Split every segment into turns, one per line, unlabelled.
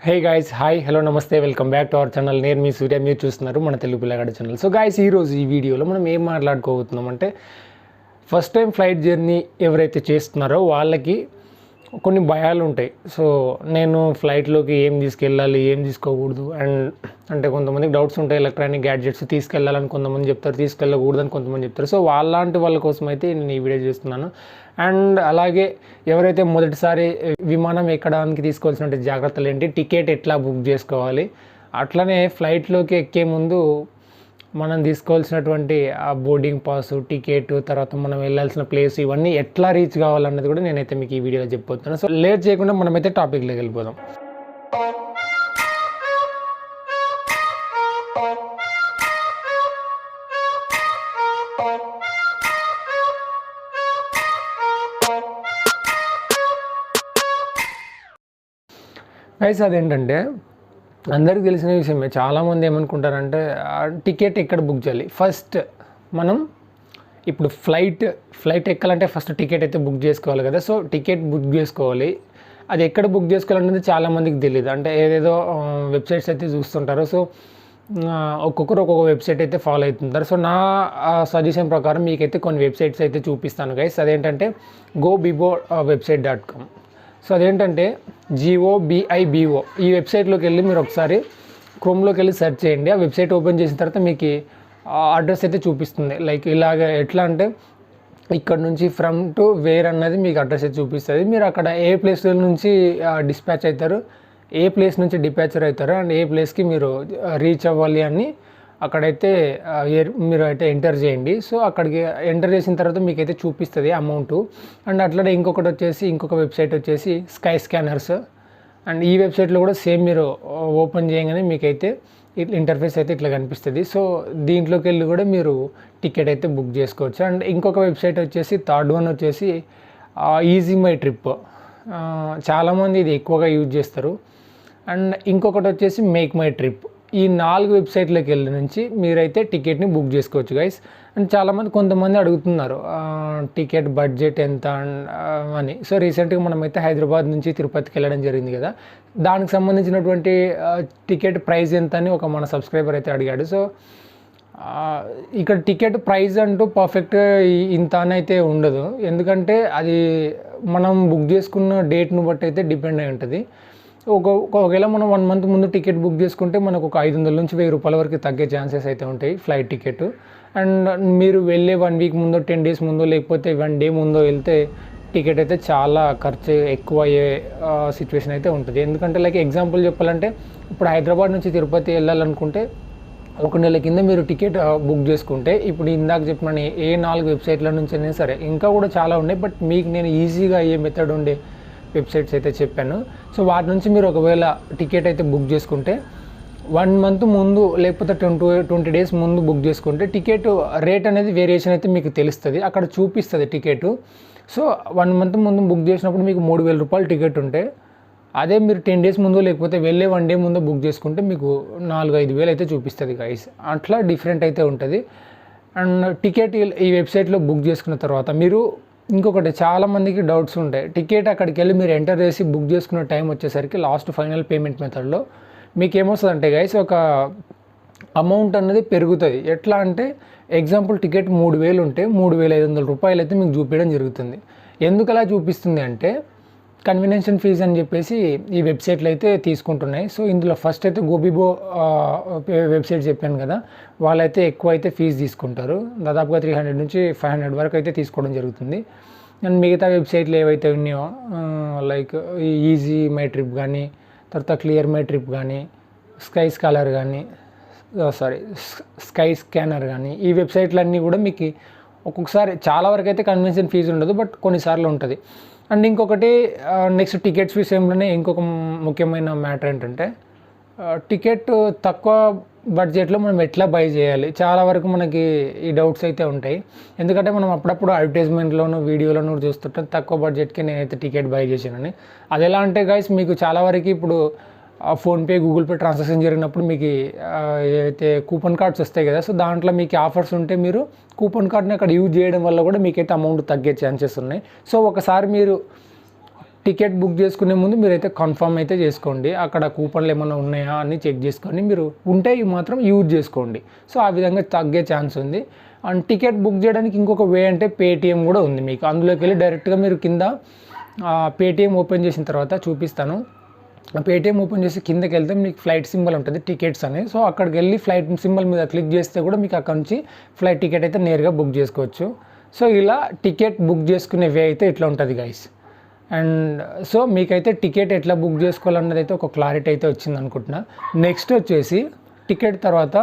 హే guys hi hello నమస్తే welcome back to our channel నేను మీ సూర్య మీరు చూస్తున్నారు మన తెలుగు పిల్లగాడి ఛానల్ సో గాయస్ ఈరోజు ఈ వీడియోలో మనం ఏం మాట్లాడుకోబోతున్నాం అంటే ఫస్ట్ టైం ఫ్లైట్ జర్నీ ఎవరైతే చేస్తున్నారో వాళ్ళకి కొన్ని భయాలు ఉంటాయి. సో నేను ఫ్లైట్లోకి ఏం తీసుకెళ్ళాలి ఏం తీసుకోకూడదు అండ్ అంటే కొంతమందికి డౌట్స్ ఉంటాయి. ఎలక్ట్రానిక్ గ్యాడ్జెట్స్ తీసుకెళ్ళాలని కొంతమంది చెప్తారు తీసుకెళ్ళకూడదని కొంతమంది చెప్తారు. సో వాళ్ళలాంటి వాళ్ళ కోసం అయితే నేను ఈ వీడియో చేస్తున్నాను. అండ్ అలాగే ఎవరైతే మొదటిసారి విమానం ఎక్కడానికి తీసుకోవాల్సిన జాగ్రత్తలు ఏంటి టికెట్ ఎట్లా బుక్ చేసుకోవాలి అట్లనే ఫ్లైట్లోకి ఎక్కే ముందు మనం తీసుకోవాల్సినటువంటి ఆ బోర్డింగ్ పాస్ టికెట్ తర్వాత మనం వెళ్ళాల్సిన ప్లేస్ ఇవన్నీ ఎట్లా రీచ్ కావాలన్నది కూడా నేనైతే మీకు ఈ వీడియోలో చెప్పబోతున్నాను. సో లేట్ చేయకుండా మనమైతే టాపిక్లోకి వెళ్ళిపోదాం. గైస్ అదేంటంటే అందరికీ తెలిసిన విషయమే. చాలామంది ఏమనుకుంటారంటే టికెట్ ఎక్కడ బుక్ చేయాలి? ఫస్ట్ మనం ఇప్పుడు ఫ్లైట్ ఫ్లైట్ ఎక్కాలంటే ఫస్ట్ టికెట్ అయితే బుక్ చేసుకోవాలి కదా. సో టికెట్ బుక్ చేసుకోవాలి. అది ఎక్కడ బుక్ చేసుకోవాలనేది చాలామందికి తెలియదు అంటే ఏదేదో వెబ్సైట్స్ అయితే చూస్తుంటారు. సో ఒక్కొక్కరు ఒక్కొక్క వెబ్సైట్ అయితే ఫాలో అవుతుంటారు. సో నా సజెషన్ ప్రకారం మీకైతే కొన్ని వెబ్సైట్స్ అయితే చూపిస్తాను గైస్ అదేంటంటే Goibibo website dot com so అదేంటంటే G O B I B O ఈ వెబ్సైట్లోకి వెళ్ళి మీరు ఒకసారి క్రోమ్లోకి వెళ్ళి సెర్చ్ చేయండి. ఆ వెబ్సైట్ ఓపెన్ చేసిన తర్వాత మీకు అడ్రస్ అయితే చూపిస్తుంది. లైక్ ఇలాగ ఎట్లా అంటే ఇక్కడ నుంచి ఫ్రమ్ టు వేర్ అన్నది మీకు అడ్రస్ అయితే చూపిస్తుంది. మీరు అక్కడ ఏ ప్లేస్ నుంచి డిస్పాచ్ అవుతారు ఏ ప్లేస్ నుంచి డిపాచర్ అవుతారు అండ్ ఏ ప్లేస్కి మీరు రీచ్ అవ్వాలి అని అక్కడైతే మీరు అయితే ఎంటర్ చేయండి. సో అక్కడికి ఎంటర్ చేసిన తర్వాత మీకైతే చూపిస్తుంది అమౌంట్. అండ్ అట్లనే ఇంకొకటి వచ్చేసి ఇంకొక వెబ్సైట్ వచ్చేసి స్కై స్కానర్స్. అండ్ ఈ వెబ్సైట్లో కూడా సేమ్ మీరు ఓపెన్ చేయగానే మీకైతే ఇట్లా ఇంటర్ఫేస్ అయితే ఇట్లా కనిపిస్తుంది. సో దీంట్లోకి వెళ్ళి కూడా మీరు టికెట్ అయితే బుక్ చేసుకోవచ్చు. అండ్ ఇంకొక వెబ్సైట్ వచ్చేసి థర్డ్ వన్ వచ్చేసి ఈజీ మై ట్రిప్. చాలామంది ఇది ఎక్కువగా యూజ్ చేస్తారు. అండ్ ఇంకొకటి వచ్చేసి మేక్ మై ట్రిప్. ఈ నాలుగు వెబ్సైట్లకు వెళ్ళి నుంచి మీరైతే టికెట్ని బుక్ చేసుకోవచ్చు గైస్. అండ్ చాలామంది కొంతమంది అడుగుతున్నారు టికెట్ బడ్జెట్ ఎంత అని సో రీసెంట్గా మనమైతే హైదరాబాద్ నుంచి తిరుపతికి వెళ్ళడం జరిగింది కదా. దానికి సంబంధించినటువంటి టికెట్ ప్రైస్ ఎంత అని ఒక మన సబ్స్క్రైబర్ అయితే అడిగాడు. సో ఇక్కడ టికెట్ ప్రైస్ అంటూ పర్ఫెక్ట్ ఇంత అని అయితే ఉండదు. ఎందుకంటే అది మనం బుక్ చేసుకున్న డేట్ను బట్టి అయితే డిపెండ్ అయి ఉంటుంది. ఒక ఒకవేళ మనం వన్ మంత్ ముందు టికెట్ బుక్ చేసుకుంటే మనకు ఒక ఐదు వందల నుంచి వెయ్యి రూపాయల వరకు తగ్గే ఛాన్సెస్ అయితే ఉంటాయి ఫ్లైట్ టికెట్ అండ్ మీరు వెళ్ళే వన్ వీక్ ముందో టెన్ డేస్ ముందో లేకపోతే వన్ డే ముందో వెళ్తే టికెట్ అయితే చాలా ఖర్చు ఎక్కువ అయ్యే సిచ్యువేషన్ అయితే ఉంటుంది. ఎందుకంటే లైక్ ఎగ్జాంపుల్ చెప్పాలంటే ఇప్పుడు హైదరాబాద్ నుంచి తిరుపతి వెళ్ళాలనుకుంటే ఒక నెల కింద మీరు టికెట్ బుక్ చేసుకుంటే ఇప్పుడు ఇందాక చెప్పిన ఏ- ఏ నాలుగు వెబ్సైట్ల నుంచి అయినా సరే ఇంకా కూడా చాలా ఉన్నాయి. బట్ మీకు నేను ఈజీగా అయ్యే మెథడ్ ఉండే వెబ్సైట్స్ అయితే చెప్పాను. సో వాటి నుంచి మీరు ఒకవేళ టికెట్ అయితే బుక్ చేసుకుంటే వన్ మంత్ ముందు లేకపోతే ట్వంటీ ట్వంటీ డేస్ ముందు బుక్ చేసుకుంటే టికెట్ రేట్ అనేది వేరియేషన్ అయితే మీకు తెలుస్తుంది. అక్కడ చూపిస్తుంది టికెట్. సో వన్ మంత్ ముందు బుక్ చేసినప్పుడు మీకు మూడు వేల రూపాయలు టికెట్ ఉంటే అదే మీరు టెన్ డేస్ ముందు లేకపోతే వెళ్ళే వన్ డే ముందు బుక్ చేసుకుంటే మీకు నాలుగు ఐదు వేలు అయితే చూపిస్తుంది గైస్ అట్లా డిఫరెంట్ అయితే ఉంటుంది. అండ్ టికెట్ ఈ- ఈ వెబ్సైట్లో బుక్ చేసుకున్న తర్వాత మీరు ఇంకొకటి చాలామందికి డౌట్స్ ఉంటాయి. టికెట్ అక్కడికి వెళ్ళి మీరు ఎంటర్ చేసి బుక్ చేసుకున్న టైం వచ్చేసరికి లాస్ట్ ఫైనల్ పేమెంట్ మెథడ్లో మీకు ఏమొస్తుంది అంటే గైస్ ఒక అమౌంట్ అన్నది పెరుగుతుంది. ఎట్లా అంటే ఎగ్జాంపుల్ టికెట్ మూడు వేలు ఉంటే మూడు వేల ఐదు వందల రూపాయలు అయితే మీకు చూపించడం జరుగుతుంది. ఎందుకు అలా చూపిస్తుంది అంటే కన్వీనియన్షన్ ఫీజ్ అని చెప్పేసి ఈ వెబ్సైట్లు అయితే తీసుకుంటున్నాయి. సో ఇందులో ఫస్ట్ అయితే గోబిబో వెబ్సైట్ చెప్పాను కదా వాళ్ళైతే ఎక్కువ అయితే ఫీజు తీసుకుంటారు. దాదాపుగా త్రీ హండ్రెడ్ నుంచి ఫైవ్ హండ్రెడ్ వరకు అయితే తీసుకోవడం జరుగుతుంది. అండ్ మిగతా వెబ్సైట్లు ఏవైతే ఉన్నాయో లైక్ ఈజీ మై ట్రిప్ కానీ తర్వాత క్లియర్ మై ట్రిప్ కానీ స్కై స్కాలర్ కానీ సారీ స్కై స్కానర్ కానీ ఈ వెబ్సైట్లన్నీ కూడా మీకు ఒక్కొక్కసారి చాలా వరకు అయితే కన్వెన్షన్ ఫీజు ఉండదు బట్ కొన్నిసార్లు ఉంటుంది. అండ్ ఇంకొకటి నెక్స్ట్ టికెట్స్ విషయంలోనే ఇంకొక ముఖ్యమైన మ్యాటర్ ఏంటంటే టికెట్ తక్కువ బడ్జెట్లో మనం ఎట్లా బై చేయాలి? చాలా వరకు మనకి ఈ డౌట్స్ అయితే ఉంటాయి. ఎందుకంటే మనం అప్పుడప్పుడు అడ్వర్టైజ్మెంట్లోను వీడియోలోను చూస్తుంటాం తక్కువ బడ్జెట్కి నేనైతే టికెట్ బై చేశానని. అది ఎలా అంటే గైస్ మీకు చాలా వరకు ఇప్పుడు ఫోన్పే గూగుల్ పే ట్రాన్సాక్షన్ జరిగినప్పుడు మీకు ఏవైతే కూపన్ కార్డ్స్ వస్తాయి కదా సో దాంట్లో మీకు ఆఫర్స్ ఉంటే మీరు కూపన్ కార్డ్ని అక్కడ యూజ్ చేయడం వల్ల కూడా మీకైతే అమౌంట్ తగ్గే ఛాన్సెస్ ఉన్నాయి. సో ఒకసారి మీరు టికెట్ బుక్ చేసుకునే ముందు మీరైతే కన్ఫర్మ్ అయితే చేసుకోండి. అక్కడ కూపన్లు ఏమైనా ఉన్నాయా అని చెక్ చేసుకొని మీరు ఉంటే ఇవి మాత్రం యూజ్ చేసుకోండి. సో ఆ విధంగా తగ్గే ఛాన్స్ ఉంది. అండ్ టికెట్ బుక్ చేయడానికి ఇంకొక వే అంటే పేటిఎం కూడా ఉంది మీకు. అందులోకి వెళ్ళి డైరెక్ట్గా మీరు కింద పేటిఎం ఓపెన్ చేసిన తర్వాత చూపిస్తాను. పేటిఎం ఓపెన్ చేసి కిందకి వెళ్తే మీకు ఫ్లైట్ సింబల్ ఉంటుంది టికెట్స్ అని. సో అక్కడికి వెళ్ళి ఫ్లైట్ సింబల్ మీద క్లిక్ చేస్తే కూడా మీకు అక్కడ నుంచి ఫ్లైట్ టికెట్ అయితే నేరుగా బుక్ చేసుకోవచ్చు. సో ఇలా టికెట్ బుక్ చేసుకునే వే అయితే ఇట్లా ఉంటుంది గైస్ అండ్ సో మీకైతే టికెట్ ఎట్లా బుక్ చేసుకోవాలన్నది అయితే ఒక క్లారిటీ అయితే వచ్చింది అనుకుంటున్నా. నెక్స్ట్ వచ్చేసి టికెట్ తర్వాత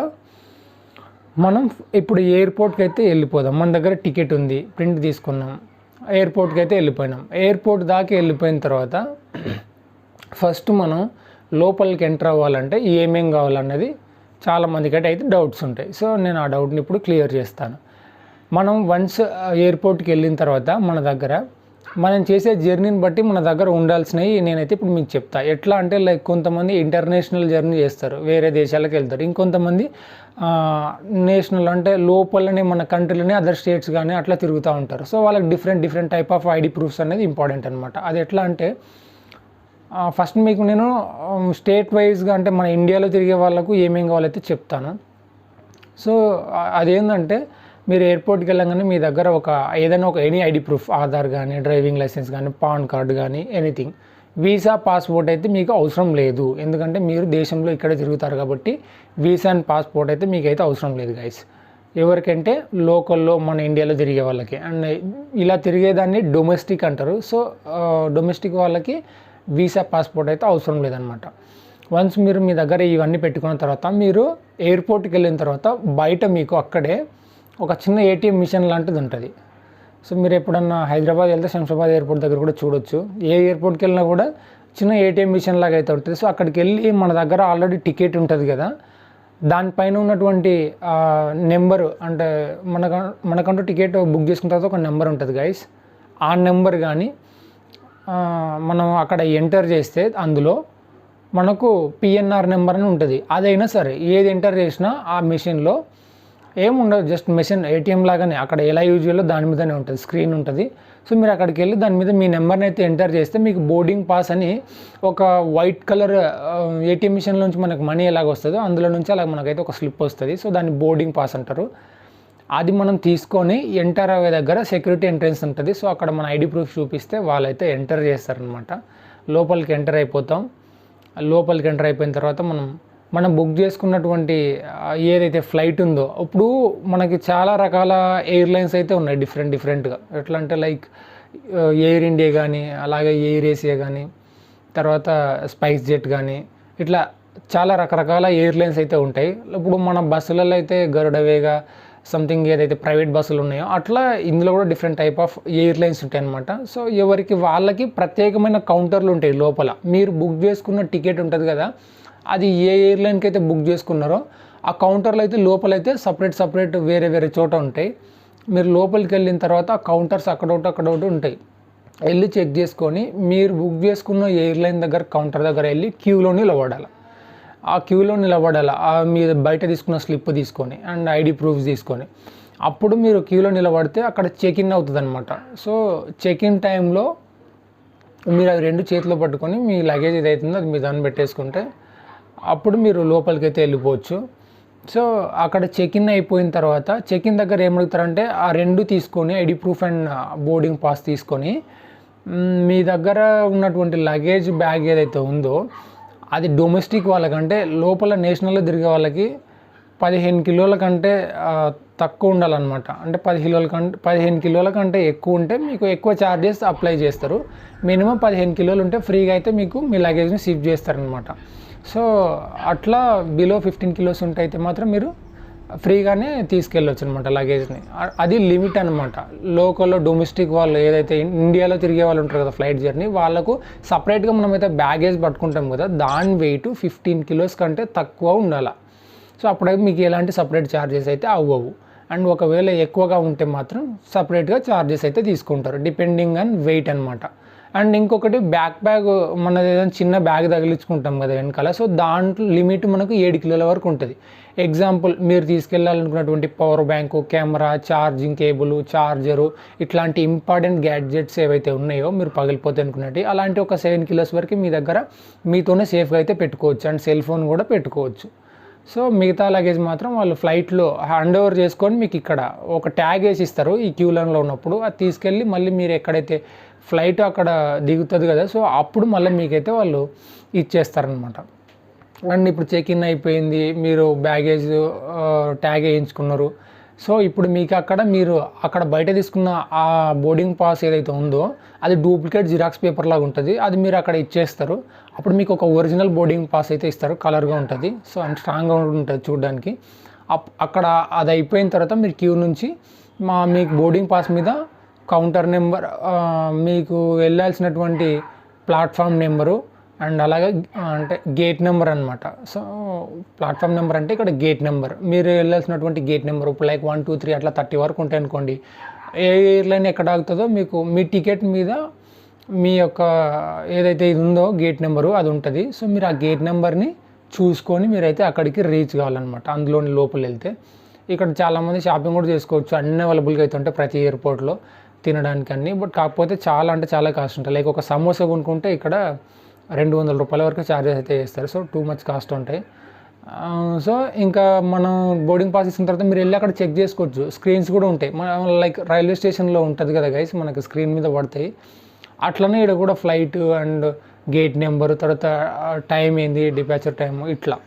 మనం ఇప్పుడు ఎయిర్పోర్ట్కి అయితే వెళ్ళిపోదాం. మన దగ్గర టికెట్ ఉంది ప్రింట్ తీసుకున్నాం ఎయిర్పోర్ట్కి అయితే వెళ్ళిపోయినాం. ఎయిర్పోర్ట్ దాకా వెళ్ళిపోయిన తర్వాత ఫస్ట్ మనం లోపలికి ఎంటర్ అవ్వాలంటే ఏమేం కావాలన్నది చాలామందికి అయితే అయితే డౌట్స్ ఉంటాయి. సో నేను ఆ డౌట్ని ఇప్పుడు క్లియర్ చేస్తాను. మనం వన్స్ ఎయిర్పోర్ట్కి వెళ్ళిన తర్వాత మన దగ్గర మనం చేసే జర్నీని బట్టి మన దగ్గర ఉండాల్సినవి నేనైతే ఇప్పుడు మీకు చెప్తా. ఎట్లా అంటే లైక్ కొంతమంది ఇంటర్నేషనల్ జర్నీ చేస్తారు వేరే దేశాలకు వెళ్తారు. ఇంకొంతమంది నేషనల్ అంటే లోపలనే మన కంట్రీలోనే అదర్ స్టేట్స్ కానీ అట్లా తిరుగుతూ ఉంటారు. సో వాళ్ళకి different different type of ID proofs అనేది ఇంపార్టెంట్ అనమాట అది ఎట్లా అంటే ఫస్ట్ మీకు నేను um, స్టేట్ వైజ్గా అంటే మన ఇండియాలో తిరిగే వాళ్ళకు ఏమేం కావాలైతే చెప్తాను. సో అదేంటంటే మీరు ఎయిర్పోర్ట్కి వెళ్ళగానే మీ దగ్గర ఒక ఏదైనా ఒక ఎనీ ఐడి ప్రూఫ్ ఆధార్ కానీ డ్రైవింగ్ లైసెన్స్ కానీ పాన్ కార్డు కానీ ఎనీథింగ్ వీసా పాస్పోర్ట్ అయితే మీకు అవసరం లేదు. ఎందుకంటే మీరు దేశంలో ఇక్కడే తిరుగుతారు కాబట్టి వీసా అండ్ పాస్పోర్ట్ అయితే మీకైతే అవసరం లేదు గైస్ ఎవరికంటే లోకల్లో మన ఇండియాలో తిరిగే వాళ్ళకి. అండ్ ఇలా తిరిగేదాన్ని డొమెస్టిక్ అంటారు. సో డొమెస్టిక్ uh, వాళ్ళకి వీసా పాస్పోర్ట్ అయితే అవసరం లేదనమాట వన్స్ మీరు మీ దగ్గర ఇవన్నీ పెట్టుకున్న తర్వాత మీరు ఎయిర్పోర్ట్కి వెళ్ళిన తర్వాత బయట మీకు అక్కడే ఒక చిన్న ఏటీఎం మిషన్ లాంటిది ఉంటుంది. సో మీరు ఎప్పుడన్నా హైదరాబాద్ వెళ్తే శంషాబాద్ ఎయిర్పోర్ట్ దగ్గర కూడా చూడొచ్చు. ఏ ఎయిర్పోర్ట్కి వెళ్ళినా కూడా చిన్న ఏటీఎం మిషన్ లాగా అయితే ఉంటుంది. సో అక్కడికి వెళ్ళి మన దగ్గర ఆల్రెడీ టికెట్ ఉంటుంది కదా దానిపైన ఉన్నటువంటి నెంబరు అంటే మనక మనకంటూ టికెట్ బుక్ చేసుకున్న తర్వాత ఒక నెంబర్ ఉంటుంది గైస్ ఆ నెంబర్ కానీ మనం అక్కడ ఎంటర్ చేస్తే అందులో మనకు పిఎన్ఆర్ నెంబర్ అని ఉంటుంది. అదైనా సరే ఏది ఎంటర్ చేసినా ఆ మెషిన్లో ఏముండదు జస్ట్ మెషిన్ ఏటీఎం లాగానే అక్కడ ఎలా యూజ్ చేయాలో దాని మీదనే ఉంటుంది స్క్రీన్ ఉంటుంది. సో మీరు అక్కడికి వెళ్ళి దాని మీద మీ నెంబర్ని అయితే ఎంటర్ చేస్తే మీకు బోర్డింగ్ పాస్ అని ఒక వైట్ కలర్ ఏటీఎం మిషన్ నుంచి మనకు మనీ ఎలాగ వస్తుందో అందులో నుంచి అలా మనకైతే ఒక స్లిప్ వస్తుంది. సో దాన్ని బోర్డింగ్ పాస్ అంటారు. అది మనం తీసుకొని ఎంటర్ అయ్యే దగ్గర సెక్యూరిటీ ఎంట్రెన్స్ ఉంటుంది. సో అక్కడ మన ఐడి ప్రూఫ్ చూపిస్తే వాళ్ళైతే ఎంటర్ చేస్తారనమాట లోపలికి ఎంటర్ అయిపోతాం. లోపలికి ఎంటర్ అయిపోయిన తర్వాత మనం మనం బుక్ చేసుకున్నటువంటి ఏదైతే ఫ్లైట్ ఉందో ఇప్పుడు మనకి చాలా రకాల ఎయిర్లైన్స్ అయితే ఉన్నాయి డిఫరెంట్ డిఫరెంట్గా ఎట్లా అంటే లైక్ ఎయిర్ ఇండియా కానీ అలాగే ఎయిర్ ఏసియా కానీ తర్వాత స్పైస్ జెట్ కానీ ఇట్లా చాలా రకరకాల ఎయిర్లైన్స్ అయితే ఉంటాయి. ఇప్పుడు మన బస్సులలో అయితే గరుడవేగా సంథింగ్ ఏదైతే ప్రైవేట్ బస్సులు ఉన్నాయో అట్లా ఇందులో కూడా డిఫరెంట్ టైప్ ఆఫ్ ఎయిర్లైన్స్ ఉంటాయి అనమాట సో ఎవరికి వాళ్ళకి ప్రత్యేకమైన కౌంటర్లు ఉంటాయి లోపల. మీరు బుక్ చేసుకున్న టికెట్ ఉంటుంది కదా అది ఏ ఎయిర్లైన్కి అయితే బుక్ చేసుకున్నారో ఆ కౌంటర్లో అయితే లోపలైతే సపరేట్ సపరేట్ వేరే వేరే చోట ఉంటాయి. మీరు లోపలికి వెళ్ళిన తర్వాత ఆ కౌంటర్స్ అక్కడొకటి అక్కడొకటి ఉంటాయి. వెళ్ళి చెక్ చేసుకొని మీరు బుక్ చేసుకున్న ఎయిర్లైన్ దగ్గర కౌంటర్ దగ్గర వెళ్ళి క్యూలో నిలబడాలి ఆ క్యూలో నిలబడాలి? ఆ మీరు బయట తీసుకున్న స్లిప్ తీసుకొని అండ్ ఐడి ప్రూఫ్స్ తీసుకొని. అప్పుడు మీరు క్యూలో నిలబడితే అక్కడ చెక్ ఇన్ అవుతుంది అనమాట సో చెక్ ఇన్ టైంలో మీరు అది రెండు చేతిలో పట్టుకొని మీ లగేజ్ ఏదైతుందో అది మీ దాన్ని పెట్టేసుకుంటే అప్పుడు మీరు లోపలికి అయితే వెళ్ళిపోవచ్చు. సో అక్కడ చెక్ ఇన్ అయిపోయిన తర్వాత చెక్ ఇన్ దగ్గర ఏం అడుగుతారంటే ఆ రెండు తీసుకొని ID proof and boarding pass తీసుకొని మీ దగ్గర ఉన్నటువంటి లగేజ్ బ్యాగ్ ఏదైతే ఉందో అది డొమెస్టిక్ వాళ్ళకంటే లోపల నేషనల్లో తిరిగే వాళ్ళకి పదిహేను కిలోల కంటే తక్కువ ఉండాలన్నమాట. అంటే పది కిలోల కంటే పదిహేను కిలోల కంటే ఎక్కువ ఉంటే మీకు ఎక్కువ ఛార్జెస్ అప్లై చేస్తారు. మినిమం పదిహేను కిలోలు ఉంటే ఫ్రీగా అయితే మీకు మీ లగేజ్ని షిఫ్ట్ చేస్తారనమాట సో అట్లా బిలో ఫిఫ్టీన్ కిలోస్ ఉంటే అయితే మాత్రం మీరు ఫ్రీగానే తీసుకెళ్ళొచ్చు అనమాట లగేజ్ని అది లిమిట్ అనమాట. లోకల్లో డొమెస్టిక్ వాళ్ళు ఏదైతే ఇండియాలో తిరిగే వాళ్ళు ఉంటారు కదా ఫ్లైట్ జర్నీ వాళ్ళకు సపరేట్గా మనమైతే బ్యాగేజ్ పట్టుకుంటాం కదా దాని వెయిట్ ఫిఫ్టీన్ కిలోస్ కంటే తక్కువ ఉండాలి. సో అప్పుడైతే మీకు ఎలాంటి సపరేట్ ఛార్జెస్ అయితే అవ్వవు. అండ్ ఒకవేళ ఎక్కువగా ఉంటే మాత్రం సపరేట్గా ఛార్జెస్ అయితే తీసుకుంటారు డిపెండింగ్ ఆన్ వెయిట్ అనమాట. అండ్ ఇంకొకటి బ్యాక్ బ్యాగ్ మనది ఏదైనా చిన్న బ్యాగ్ తగిలించుకుంటాం కదా వెనకాల. సో దాంట్లో లిమిట్ మనకు ఏడు కిలోల వరకు ఉంటుంది. ఎగ్జాంపుల్ మీరు తీసుకెళ్ళాలనుకున్నటువంటి power bank camera charging cable charger ఇట్లాంటి ఇంపార్టెంట్ గ్యాడ్జెట్స్ ఏవైతే ఉన్నాయో మీరు పగిలిపోతే అనుకున్నట్టు అలాంటి ఒక సెవెన్ కిలోస్ వరకు మీ దగ్గర మీతోనే సేఫ్గా అయితే పెట్టుకోవచ్చు. అండ్ సెల్ ఫోన్ కూడా పెట్టుకోవచ్చు. సో మిగతా లగేజ్ మాత్రం వాళ్ళు ఫ్లైట్లో హ్యాండ్ ఓవర్ చేసుకొని మీకు ఇక్కడ ఒక ట్యాగ్ వేసి ఇస్తారు. ఈ క్యూ లైన్లో ఉన్నప్పుడు అది తీసుకెళ్ళి మళ్ళీ మీరు ఎక్కడైతే ఫ్లైట్ అక్కడ దిగుతుంది కదా సో అప్పుడు మళ్ళీ మీకైతే వాళ్ళు ఇచ్చేస్తారనమాట అండ్ ఇప్పుడు చెక్ ఇన్ అయిపోయింది మీరు బ్యాగేజ్ ట్యాగ్ వేయించుకున్నారు. సో ఇప్పుడు మీకు అక్కడ మీరు అక్కడ బయట తీసుకున్న ఆ బోర్డింగ్ పాస్ ఏదైతే ఉందో అది డూప్లికేట్ జిరాక్స్ పేపర్ లాగా ఉంటుంది అది మీరు అక్కడ ఇచ్చేస్తారు. అప్పుడు మీకు ఒక ఒరిజినల్ బోర్డింగ్ పాస్ అయితే ఇస్తారు కలర్గా ఉంటుంది. సో అండ్ స్ట్రాంగ్గా ఉంటుంది చూడడానికి. అప్- అక్కడ అది అయిపోయిన తర్వాత మీరు క్యూ నుంచి మా మీకు బోర్డింగ్ పాస్ మీద కౌంటర్ నెంబర్ మీకు వెళ్ళాల్సినటువంటి ప్లాట్ఫామ్ నెంబరు అండ్ అలాగే అంటే గేట్ నెంబర్ అనమాట సో ప్లాట్ఫామ్ నెంబర్ అంటే ఇక్కడ గేట్ నెంబర్ మీరు వెళ్ళాల్సినటువంటి గేట్ నెంబర్ ఇప్పుడు లైక్ వన్ టూ త్రీ అట్లా థర్టీ వరకు ఉంటాయి అనుకోండి. ఏ ఎయిర్లైన్ ఎక్కడ ఆగుతుందో మీకు మీ టికెట్ మీద మీ యొక్క ఏదైతే ఇది ఉందో గేట్ నెంబరు అది ఉంటుంది. సో మీరు ఆ గేట్ నెంబర్ని చూసుకొని మీరైతే అక్కడికి రీచ్ కావాలన్నమాట. అందులోని లోపల వెళ్తే. ఇక్కడ చాలామంది షాపింగ్ కూడా చేసుకోవచ్చు. అన్ని అవైలబుల్గా అయితే ఉంటాయి ప్రతి ఎయిర్పోర్ట్లో తినడానికి అన్ని బట్ కాకపోతే చాలా అంటే చాలా కాస్ట్ ఉంటాయి. లైక్ ఒక సమోసా కొనుక్కుంటే ఇక్కడ రెండు వందల రూపాయల వరకు ఛార్జెస్ అయితే చేస్తారు సో టూ మచ్ కాస్ట్ ఉంటాయి. సో ఇంకా మనం బోర్డింగ్ పాస్ ఇచ్చిన తర్వాత మీరు వెళ్ళి అక్కడ చెక్ చేసుకోవచ్చు. స్క్రీన్స్ కూడా ఉంటాయి. మన లైక్ రైల్వే స్టేషన్లో ఉంటుంది కదా గైస్ మనకి స్క్రీన్ మీద పడతాయి. అట్లనే ఇక్కడ కూడా ఫ్లైట్ అండ్ గేట్ నెంబర్ తర్వాత టైం ఏంది డిపాచర్ టైం ఇట్లా.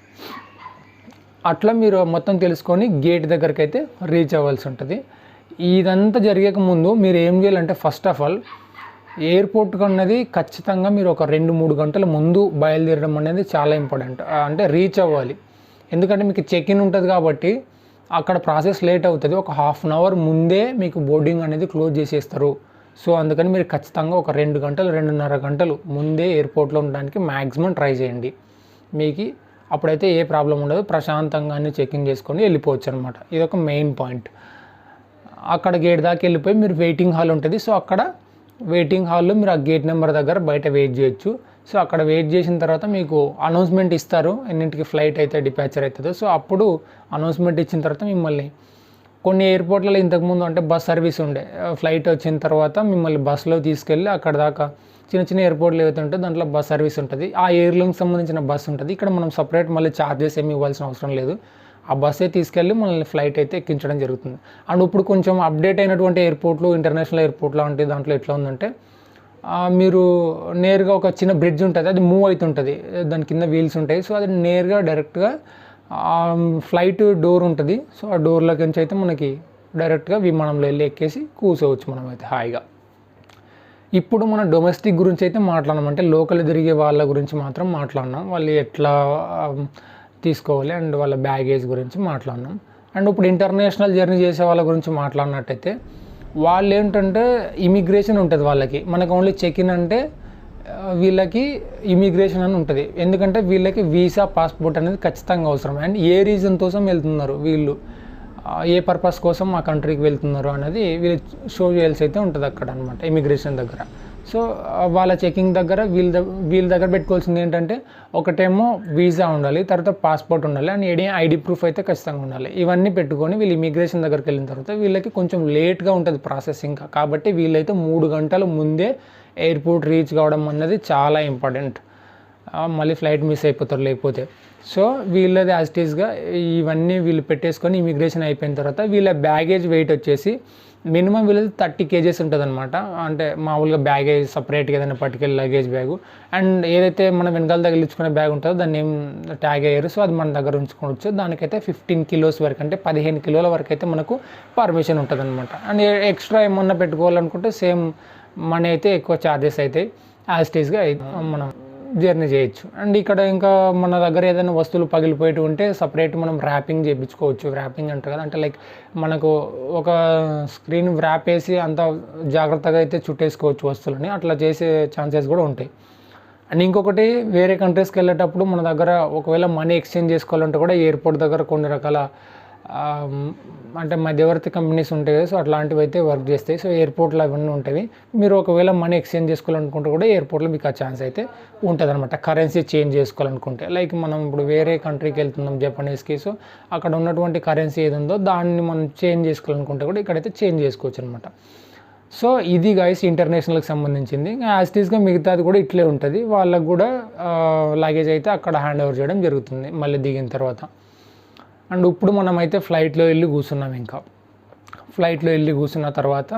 అట్లా మీరు మొత్తం తెలుసుకొని గేట్ దగ్గరికి అయితే రీచ్ అవ్వాల్సి ఉంటుంది. ఇదంతా జరిగక ముందు మీరు ఏం చేయాలంటే ఫస్ట్ ఆఫ్ ఆల్ ఎయిర్పోర్ట్ అన్నది ఖచ్చితంగా మీరు ఒక రెండు మూడు గంటల ముందు బయలుదేరడం అనేది చాలా ఇంపార్టెంట్ అంటే రీచ్ అవ్వాలి. ఎందుకంటే మీకు చెక్ ఇన్ ఉంటుంది కాబట్టి అక్కడ ప్రాసెస్ లేట్ అవుతుంది. ఒక హాఫ్ అన్ అవర్ ముందే మీకు బోర్డింగ్ అనేది క్లోజ్ చేసేస్తారు. సో అందుకని మీరు ఖచ్చితంగా ఒక రెండు గంటలు రెండున్నర గంటలు ముందే ఎయిర్పోర్ట్లో ఉండడానికి మ్యాక్సిమం ట్రై చేయండి. మీకు అప్పుడైతే ఏ ప్రాబ్లం ఉండదు. ప్రశాంతంగా అన్ని చెకింగ్ చేసుకొని వెళ్ళిపోవచ్చు అనమాట ఇది ఒక మెయిన్ పాయింట్ అక్కడ గేట్ దాకా వెళ్ళిపోయి మీరు వెయిటింగ్ హాల్ ఉంటుంది. సో అక్కడ వెయిటింగ్ హాల్లో మీరు ఆ గేట్ నెంబర్ దగ్గర బయట వెయిట్ చేయొచ్చు. సో అక్కడ వెయిట్ చేసిన తర్వాత మీకు అనౌన్స్మెంట్ ఇస్తారు. ఎన్నింటికి ఫ్లైట్ అయితే డిపాచర్ అవుతుందో. సో అప్పుడు అనౌన్స్మెంట్ ఇచ్చిన తర్వాత మిమ్మల్ని కొన్ని ఎయిర్పోర్ట్లలో ఇంతకుముందు అంటే బస్ సర్వీస్ ఉండే. ఫ్లైట్ వచ్చిన తర్వాత మిమ్మల్ని బస్సులో తీసుకెళ్ళి అక్కడ దాకా చిన్న చిన్న ఎయిర్పోర్ట్లు ఏవైతే ఉంటే దాంట్లో బస్ సర్వీస్ ఉంటుంది. ఆ ఎయిర్లైన్కి సంబంధించిన బస్సు ఉంటుంది. ఇక్కడ మనం సపరేట్ మళ్ళీ ఛార్జెస్ ఏమి ఇవ్వాల్సిన అవసరం లేదు. ఆ బస్సే తీసుకెళ్ళి మనల్ని ఫ్లైట్ అయితే ఎక్కించడం జరుగుతుంది. అండ్ ఇప్పుడు కొంచెం అప్డేట్ అయినటువంటి ఎయిర్పోర్ట్లు ఇంటర్నేషనల్ ఎయిర్పోర్ట్ లాంటి దాంట్లో ఎట్లా ఉందంటే మీరు నేరుగా ఒక చిన్న బ్రిడ్జ్ ఉంటుంది అది మూవ్ అవుతుంటుంది. దాని కింద వీల్స్ ఉంటాయి. సో అది నేరుగా డైరెక్ట్గా ఫ్లైట్ డోర్ ఉంటుంది. సో ఆ డోర్లోకి నుంచి అయితే మనకి డైరెక్ట్గా విమానంలో వెళ్ళి ఎక్కేసి కూర్చోవచ్చు మనం అయితే హాయిగా. ఇప్పుడు మన డొమెస్టిక్ గురించి అయితే మాట్లాడడం అంటే లోకల్ తిరిగే వాళ్ళ గురించి మాత్రం మాట్లాడినాం? వాళ్ళు ఎట్లా తీసుకోవాలి. అండ్ వాళ్ళ బ్యాగేజ్ గురించి మాట్లాడినాం అండ్ ఇప్పుడు ఇంటర్నేషనల్ జర్నీ చేసే వాళ్ళ గురించి మాట్లాడినట్టయితే వాళ్ళు ఏంటంటే ఇమిగ్రేషన్ ఉంటుంది వాళ్ళకి. మనకు ఓన్లీ చెక్ ఇన్ అంటే వీళ్ళకి ఇమిగ్రేషన్ అని ఉంటుంది. ఎందుకంటే వీళ్ళకి వీసా పాస్పోర్ట్ అనేది ఖచ్చితంగా అవసరం. అండ్ ఏ రీజన్ కోసం వెళ్తున్నారు వీళ్ళు? ఏ పర్పస్ కోసం ఆ కంట్రీకి వెళ్తున్నారు అనేది వీళ్ళు షో చేయాల్సి అయితే ఉంటుంది అక్కడ అనమాట ఇమిగ్రేషన్ దగ్గర. సో వాళ్ళ చెకింగ్ దగ్గర వీళ్ళ వీళ్ళ దగ్గర పెట్టుకోవాల్సింది ఏంటంటే ఒకటేమో వీసా ఉండాలి తర్వాత పాస్పోర్ట్ ఉండాలి అండ్ ఏడే ఐడి ప్రూఫ్ అయితే ఖచ్చితంగా ఉండాలి. ఇవన్నీ పెట్టుకొని వీళ్ళు ఇమిగ్రేషన్ దగ్గరికి వెళ్ళిన తర్వాత వీళ్ళకి కొంచెం లేట్గా ఉంటుంది ప్రాసెస్ ఇంకా. కాబట్టి వీళ్ళైతే మూడు గంటల ముందే ఎయిర్పోర్ట్ రీచ్ కావడం అన్నది చాలా ఇంపార్టెంట్. మళ్ళీ ఫ్లైట్ మిస్ అయిపోతారు లేకపోతే. సో వీళ్ళది యాజ్ టీస్గా ఇవన్నీ వీళ్ళు పెట్టేసుకొని ఇమిగ్రేషన్ అయిపోయిన తర్వాత వీళ్ళ బ్యాగేజ్ వెయిట్ వచ్చేసి మినిమం వీళ్ళది థర్టీ కేజెస్ ఉంటుంది అనమాట అంటే మామూలుగా బ్యాగేజ్ సపరేట్గా ఏదైనా పట్టుకెళ్ళి లగేజ్ బ్యాగు. అండ్ ఏదైతే మనం వెనకాల తగిలించుకునే బ్యాగ్ ఉంటుందో దాన్ని ఏం ట్యాగ్ అయ్యారు. సో అది మన దగ్గర ఉంచుకోవచ్చు. దానికైతే ఫిఫ్టీన్ కిలోస్ వరకు అంటే పదిహేను కిలోల వరకు అయితే మనకు పర్మిషన్ ఉంటుంది అనమాట అండ్ ఎక్స్ట్రా ఏమన్నా పెట్టుకోవాలనుకుంటే సేమ్ మనీ అయితే ఎక్కువ ఛార్జెస్ అవుతాయి యాజ్ టీస్గా మనం జర్నీ చేయొచ్చు. అండ్ ఇక్కడ ఇంకా మన దగ్గర ఏదైనా వస్తువులు పగిలిపోయేటి ఉంటే సపరేట్ మనం ర్యాపింగ్ చేయించుకోవచ్చు ర్యాపింగ్ అంటారు కదా. అంటే లైక్ మనకు ఒక స్క్రీన్ ర్యాప్ వేసి అంత జాగ్రత్తగా అయితే చుట్టేసుకోవచ్చు వస్తువులని. అట్లా చేసే ఛాన్సెస్ కూడా ఉంటాయి. అండ్ ఇంకొకటి వేరే కంట్రీస్కి వెళ్ళేటప్పుడు మన దగ్గర ఒకవేళ మనీ ఎక్స్చేంజ్ చేసుకోవాలంటే కూడా ఎయిర్పోర్ట్ దగ్గర కొన్ని రకాల అంటే మధ్యవర్తి కంపెనీస్ ఉంటాయి కదా సో అట్లాంటివి అయితే వర్క్ చేస్తాయి. సో ఎయిర్పోర్ట్లో అవన్నీ ఉంటాయి. మీరు ఒకవేళ మనీ ఎక్స్చేంజ్ చేసుకోవాలనుకుంటే కూడా ఎయిర్పోర్ట్లో మీకు ఆ ఛాన్స్ అయితే ఉంటుంది అనమాట కరెన్సీ చేంజ్ చేసుకోవాలనుకుంటే. లైక్ మనం ఇప్పుడు వేరే కంట్రీకి వెళ్తున్నాం జపనీస్కి సో అక్కడ ఉన్నటువంటి కరెన్సీ ఏది ఉందో దాన్ని మనం చేంజ్ చేసుకోవాలనుకుంటే కూడా ఇక్కడైతే చేంజ్ చేసుకోవచ్చు అనమాట సో ఇది గైస్ ఇంటర్నేషనల్కి సంబంధించింది. యాజ్ టీస్గా మిగతాది కూడా ఇట్లే ఉంటుంది. వాళ్ళకు కూడా లగేజ్ అయితే అక్కడ హ్యాండ్ ఓవర్ చేయడం జరుగుతుంది. మళ్ళీ దిగిన తర్వాత. అండ్ ఇప్పుడు మనమైతే ఫ్లైట్లో వెళ్ళి కూర్చున్నాం ఇంకా. ఫ్లైట్లో వెళ్ళి కూర్చున్న తర్వాత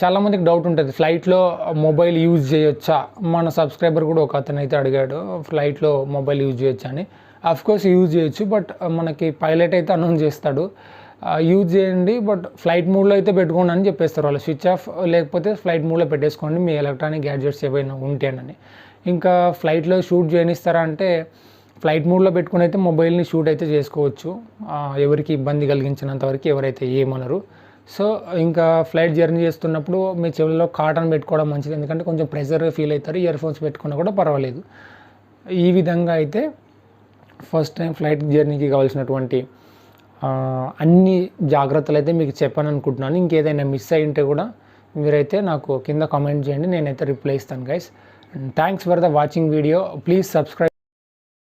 చాలామందికి డౌట్ ఉంటుంది ఫ్లైట్లో మొబైల్ యూజ్ చేయొచ్చా? మన సబ్స్క్రైబర్ కూడా ఒక అతను అయితే అడిగాడు ఫ్లైట్లో మొబైల్ యూజ్ చేయొచ్చా? అని. కోర్స్ యూజ్ చేయొచ్చు బట్ మనకి పైలట్ అయితే అనౌన్స్ చేస్తాడు యూజ్ చేయండి బట్ ఫ్లైట్ మోడ్లో అయితే పెట్టుకోండి అని చెప్పేస్తారు వాళ్ళు. స్విచ్ ఆఫ్ లేకపోతే ఫ్లైట్ మోడ్లో పెట్టేసుకోండి మీ ఎలక్ట్రానిక్ గ్యాడ్జెట్స్ ఏవైనా ఉంటేనని ఇంకా ఫ్లైట్లో షూట్ చేయనిస్తారా అంటే ఫ్లైట్ మోడ్లో పెట్టుకుని అయితే మొబైల్ని షూట్ అయితే చేసుకోవచ్చు. ఎవరికి ఇబ్బంది కలిగించినంత వరకు ఎవరైతే ఏమనరు. సో ఇంకా ఫ్లైట్ జర్నీ చేస్తున్నప్పుడు మీ చెవుల్లో కాటన్ పెట్టుకోవడం మంచిది. ఎందుకంటే కొంచెం ప్రెషర్ ఫీల్ అవుతారు. ఇయర్ ఫోన్స్ పెట్టుకున్నా కూడా పర్వాలేదు. ఈ విధంగా అయితే ఫస్ట్ టైం ఫ్లైట్ జర్నీకి కావాల్సినటువంటి అన్ని జాగ్రత్తలు అయితే మీకు చెప్పాను అనుకుంటున్నాను ఇంకేదైనా మిస్ అయి ఉంటే కూడా మీరైతే నాకు కింద కామెంట్ చేయండి. నేనైతే రిప్లై ఇస్తాను guys thanks for the watching video. Please subscribe